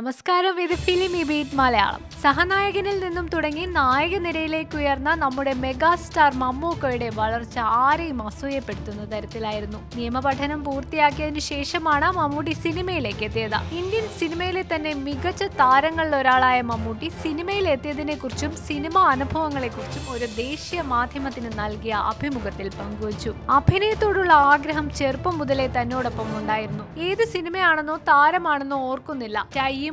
നമസ്കാരം ഇത് ഫിലിമി ബീറ്റ് മലയാളം. സഹനായകനിൽ നിന്നും തുടങ്ങി നായക നിരയിലേക്ക് ഉയർന്ന നമ്മുടെ മെഗാസ്റ്റാർ മമ്മൂക്കയുടെ വളർച്ച ആരെയും അസൂയപ്പെടുത്തുന്ന തരത്തിലായിരുന്നു. നിയമപഠനം പൂർത്തിയാക്കിയതിനു ശേഷമാണ് മമ്മൂട്ടി സിനിമയിലേക്ക് എത്തിയത്. ഇന്ത്യൻ സിനിമയിലെ തന്നെ മികച്ച താരങ്ങളിൽ ഒരാളായ മമ്മൂട്ടി സിനിമയിൽ എത്തിയതിനെ കുറിച്ചും സിനിമാ അനുഭവങ്ങളെ കുറിച്ചും ഒരു ദേശീയ മാധ്യമത്തിന് നൽകിയ അഭിമുഖത്തിൽ പങ്കുവച്ചു. അഭിനയത്തോടുള്ള ആഗ്രഹം ചെറുപ്പം മുതലേ തന്നോടൊപ്പം ഉണ്ടായിരുന്നു. ഏത് സിനിമയാണെന്നോ താരമാണെന്നോ ഓർക്കുന്നില്ല.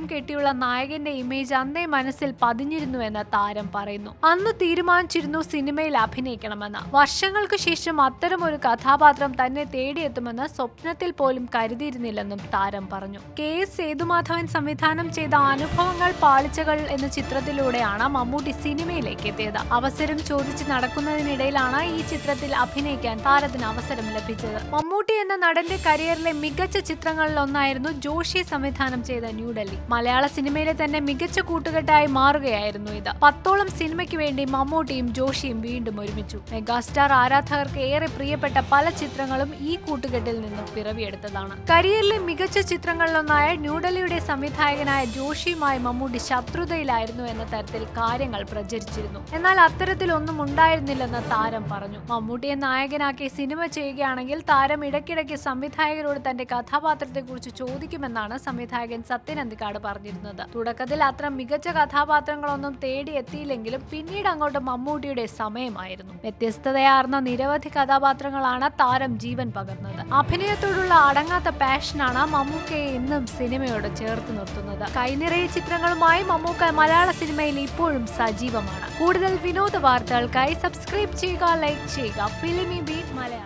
കെട്ടിയുള്ള നായകന്റെ ഇമേജ് അന്നേ മനസ്സിൽ പതിഞ്ഞിരുന്നുവെന്ന് താരം പറയുന്നു. അന്ന് തീരുമാനിച്ചിരുന്നു സിനിമയിൽ അഭിനയിക്കണമെന്ന്. വർഷങ്ങൾക്ക് ശേഷം ഒരു കഥാപാത്രം തന്നെ തേടിയെത്തുമെന്ന് സ്വപ്നത്തിൽ പോലും കരുതിയിരുന്നില്ലെന്നും താരം പറഞ്ഞു. കെ എസ് സേതുമാധവൻ സംവിധാനം ചെയ്ത അനുഭവങ്ങൾ പാളിച്ചകൾ എന്ന ചിത്രത്തിലൂടെയാണ് മമ്മൂട്ടി സിനിമയിലേക്ക് എത്തിയത്. അവസരം ചോദിച്ച് നടക്കുന്നതിനിടയിലാണ് ഈ ചിത്രത്തിൽ അഭിനയിക്കാൻ താരത്തിന് അവസരം ലഭിച്ചത്. മമ്മൂട്ടി എന്ന നടന്റെ കരിയറിലെ മികച്ച ചിത്രങ്ങളിലൊന്നായിരുന്നു ജോഷി സംവിധാനം ചെയ്ത ന്യൂഡൽഹി മലയാള സിനിമയിലെ തന്നെ മികച്ച കൂട്ടുകെട്ടായി മാറുകയായിരുന്നു ഇത്. പത്തോളം സിനിമയ്ക്ക് വേണ്ടി മമ്മൂട്ടിയും ജോഷിയും വീണ്ടും ഒരുമിച്ചു. മെഗാസ്റ്റാർ ആരാധകർക്ക് ഏറെ പ്രിയപ്പെട്ട പല ചിത്രങ്ങളും ഈ കൂട്ടുകെട്ടിൽ നിന്നും പിറവിയെടുത്തതാണ്. കരിയറിലെ മികച്ച ചിത്രങ്ങളിലൊന്നായ ന്യൂഡൽഹിയുടെ സംവിധായകനായ ജോഷിയുമായി മമ്മൂട്ടി ശത്രുതയിലായിരുന്നു എന്ന തരത്തിൽ കാര്യങ്ങൾ പ്രചരിച്ചിരുന്നു. എന്നാൽ അത്തരത്തിലൊന്നും ഉണ്ടായിരുന്നില്ലെന്ന് താരം പറഞ്ഞു. മമ്മൂട്ടിയെ നായകനാക്കി സിനിമ ചെയ്യുകയാണെങ്കിൽ താരം ഇടയ്ക്കിടയ്ക്ക് സംവിധായകരോട് തന്റെ കഥാപാത്രത്തെക്കുറിച്ച് ചോദിക്കുമെന്നാണ് സംവിധായകൻ സത്യൻ അന്തിക്കാട് പറഞ്ഞിരുന്നത്. തുടക്കത്തിൽ അത്ര മികച്ച കഥാപാത്രങ്ങളൊന്നും തേടി എത്തിയില്ലെങ്കിലും പിന്നീട് അങ്ങോട്ട് മമ്മൂട്ടിയുടെ സമയമായിരുന്നു. വ്യത്യസ്തതയാർന്ന നിരവധി കഥാപാത്രങ്ങളാണ് താരം ജീവൻ പകർന്നത്. അഭിനയത്തോടുള്ള അടങ്ങാത്ത പാഷനാണ് മമ്മൂക്കയെ ഇന്നും സിനിമയോട് ചേർത്ത് നിർത്തുന്നത്. കൈനിറയ ചിത്രങ്ങളുമായി മമ്മൂക്ക മലയാള സിനിമയിൽ ഇപ്പോഴും സജീവമാണ്. കൂടുതൽ വിനോദ വാർത്തകൾക്കായി സബ്സ്ക്രൈബ് ചെയ്യുക ലൈക്ക് ചെയ്യുക. Filmy Beat Malayalam.